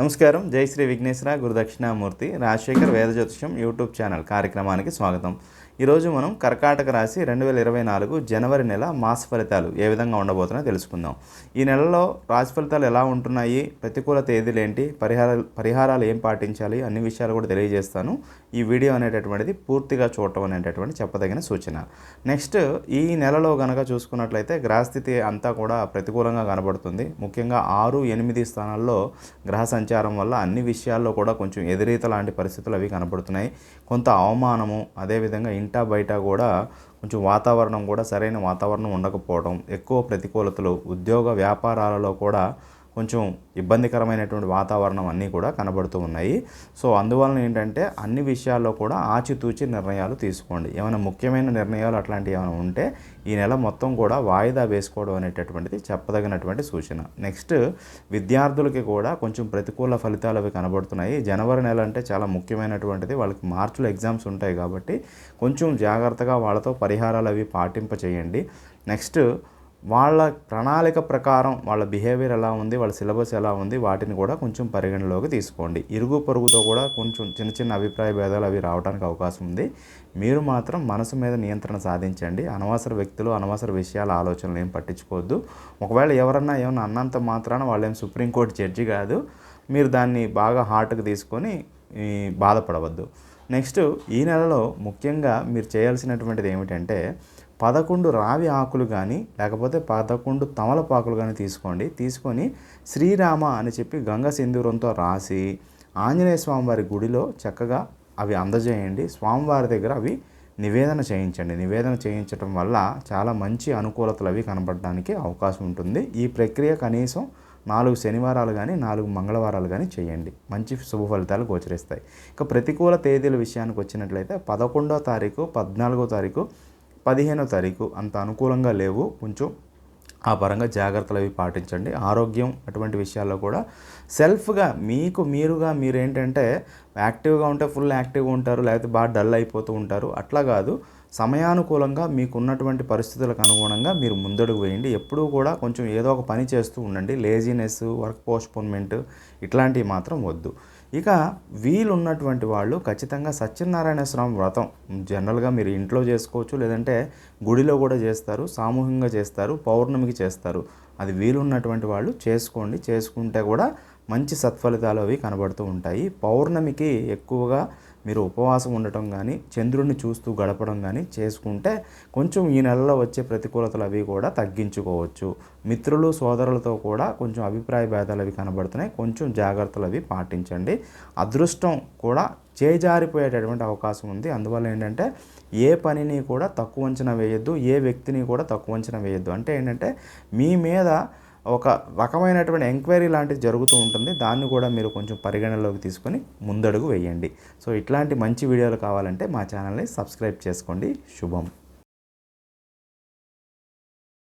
నమస్కారం. జై శ్రీ విఘ్నేశ్వర గురుదక్షిణామూర్తి రాజశేఖర్ వేద జ్యోతిషం యూట్యూబ్ ఛానల్ కార్యక్రమానికి స్వాగతం. ఈరోజు మనం కర్కాటక రాశి రెండు వేల ఇరవై నాలుగు జనవరి నెల మాస ఫలితాలు ఏ విధంగా ఉండబోతున్నాయో తెలుసుకుందాం. ఈ నెలలో రాశి ఫలితాలు ఎలా ఉంటున్నాయి? ప్రతికూల తేదీలు ఏంటి? పరిహారాలు పరిహారాలు ఏం పాటించాలి? అన్ని విషయాలు కూడా తెలియజేస్తాను. ఈ వీడియో అనేటటువంటిది పూర్తిగా చూడటం అనేటటువంటి చెప్పదగిన సూచన. నెక్స్ట్ ఈ నెలలో గనక చూసుకున్నట్లయితే గ్రహస్థితి అంతా కూడా ప్రతికూలంగా కనబడుతుంది. ముఖ్యంగా ఆరు ఎనిమిది స్థానాల్లో గ్రహ సంచారం వల్ల అన్ని విషయాల్లో కూడా కొంచెం ఎదురీత లాంటి పరిస్థితులు అవి కనబడుతున్నాయి. కొంత అవమానము అదేవిధంగా ఇంట బయట కూడా కొంచెం వాతావరణం కూడా సరైన వాతావరణం ఉండకపోవడం ఎక్కువ ప్రతికూలతలు ఉద్యోగ వ్యాపారాలలో కూడా కొంచెం ఇబ్బందికరమైనటువంటి వాతావరణం అన్నీ కూడా కనబడుతూ ఉన్నాయి. సో అందువలన ఏంటంటే అన్ని విషయాల్లో కూడా ఆచితూచి నిర్ణయాలు తీసుకోండి. ఏమైనా ముఖ్యమైన నిర్ణయాలు అట్లాంటివి ఏమైనా ఉంటే ఈ నెల మొత్తం కూడా వాయిదా వేసుకోవడం అనేటటువంటిది చెప్పదగినటువంటి సూచన. నెక్స్ట్ విద్యార్థులకి కూడా కొంచెం ప్రతికూల ఫలితాలు అవి కనబడుతున్నాయి. జనవరి నెల అంటే చాలా ముఖ్యమైనటువంటిది. వాళ్ళకి మార్చిలో ఎగ్జామ్స్ ఉంటాయి కాబట్టి కొంచెం జాగ్రత్తగా వాళ్ళతో పరిహారాలు అవి పాటింప చేయండి నెక్స్ట్ వాళ్ళ ప్రణాళిక ప్రకారం వాళ్ళ బిహేవియర్ ఎలా ఉంది వాళ్ళ సిలబస్ ఎలా ఉంది వాటిని కూడా కొంచెం పరిగణలోకి తీసుకోండి. ఇరుగు పొరుగుతో కూడా కొంచెం చిన్న చిన్న అభిప్రాయ భేదాలు అవి రావడానికి అవకాశం ఉంది. మీరు మాత్రం మనసు మీద నియంత్రణ సాధించండి. అనవసర వ్యక్తులు అనవసర విషయాల ఆలోచనలు ఏం పట్టించుకోవద్దు. ఒకవేళ ఎవరన్నా ఏమన్నా అన్నంత మాత్రాన వాళ్ళేం సుప్రీంకోర్టు జడ్జి కాదు. మీరు దాన్ని బాగా హార్ట్కి తీసుకొని బాధపడవద్దు. నెక్స్ట్ ఈ నెలలో ముఖ్యంగా మీరు చేయాల్సినటువంటిది ఏమిటంటే పదకొండు రావి ఆకులు కానీ లేకపోతే పదకొండు తమలపాకులు కానీ తీసుకోండి. తీసుకొని శ్రీరామ అని చెప్పి గంగ సింధూరంతో రాసి ఆంజనేయ స్వామివారి గుడిలో చక్కగా అవి అందజేయండి. స్వామివారి దగ్గర అవి నివేదన చేయించండి. నివేదన చేయించడం వల్ల చాలా మంచి అనుకూలతలు అవి కనపడడానికి అవకాశం ఉంటుంది. ఈ ప్రక్రియ కనీసం నాలుగు శనివారాలు కానీ నాలుగు మంగళవారాలు కానీ చేయండి. మంచి శుభ ఫలితాలు గోచరిస్తాయి. ఇక ప్రతికూల తేదీల విషయానికి వచ్చినట్లయితే పదకొండో తారీఖు పద్నాలుగో తారీఖు పదిహేనో తారీఖు అంత అనుకూలంగా లేవు. కొంచెం ఆ పరంగా జాగ్రత్తలు అవి పాటించండి. ఆరోగ్యం అటువంటి విషయాల్లో కూడా సెల్ఫ్గా మీకు మీరుగా మీరేంటంటే యాక్టివ్గా ఉంటే ఫుల్ యాక్టివ్గా ఉంటారు లేకపోతే బాగా డల్ అయిపోతూ ఉంటారు. అట్లా కాదు. సమయానుకూలంగా మీకు ఉన్నటువంటి పరిస్థితులకు అనుగుణంగా మీరు ముందడుగు వేయండి. ఎప్పుడూ కూడా కొంచెం ఏదో ఒక పని చేస్తూ ఉండండి. లేజినెస్ వర్క్ పోస్ట్పోన్మెంట్ ఇట్లాంటివి మాత్రం వద్దు. ఇక వీలున్నటువంటి వాళ్ళు ఖచ్చితంగా సత్యనారాయణ స్వామి వ్రతం. జనరల్గా మీరు ఇంట్లో చేసుకోవచ్చు లేదంటే గుడిలో కూడా చేస్తారు సామూహికంగా చేస్తారు పౌర్ణమికి చేస్తారు. అది వీలున్నటువంటి వాళ్ళు చేసుకోండి. చేసుకుంటే కూడా మంచి సత్ఫలితాలు అవి కనబడుతూ ఉంటాయి. పౌర్ణమికి ఎక్కువగా మీరు ఉపవాసం ఉండటం కానీ చంద్రుడిని చూస్తూ గడపడం కానీ చేసుకుంటే కొంచెం ఈ నెలలో వచ్చే ప్రతికూలతలు అవి కూడా తగ్గించుకోవచ్చు. మిత్రులు సోదరులతో కూడా కొంచెం అభిప్రాయ భేదాలు అవి కనబడుతున్నాయి. కొంచెం జాగ్రత్తలు అవి పాటించండి. అదృష్టం కూడా చేజారిపోయేటటువంటి అవకాశం ఉంది. అందువల్ల ఏంటంటే ఏ పనిని కూడా తక్కువ అంచనా వేయొద్దు ఏ వ్యక్తిని కూడా తక్కువ అంచనా వేయొద్దు. అంటే ఏంటంటే మీ మీద ఒక రకమైనటువంటి ఎంక్వైరీ లాంటిది జరుగుతూ ఉంటుంది. దాన్ని కూడా మీరు కొంచెం పరిగణనలోకి తీసుకొని ముందడుగు వేయండి. సో ఇట్లాంటి మంచి వీడియోలు కావాలంటే మా ఛానల్ని సబ్స్క్రైబ్ చేసుకోండి. శుభం.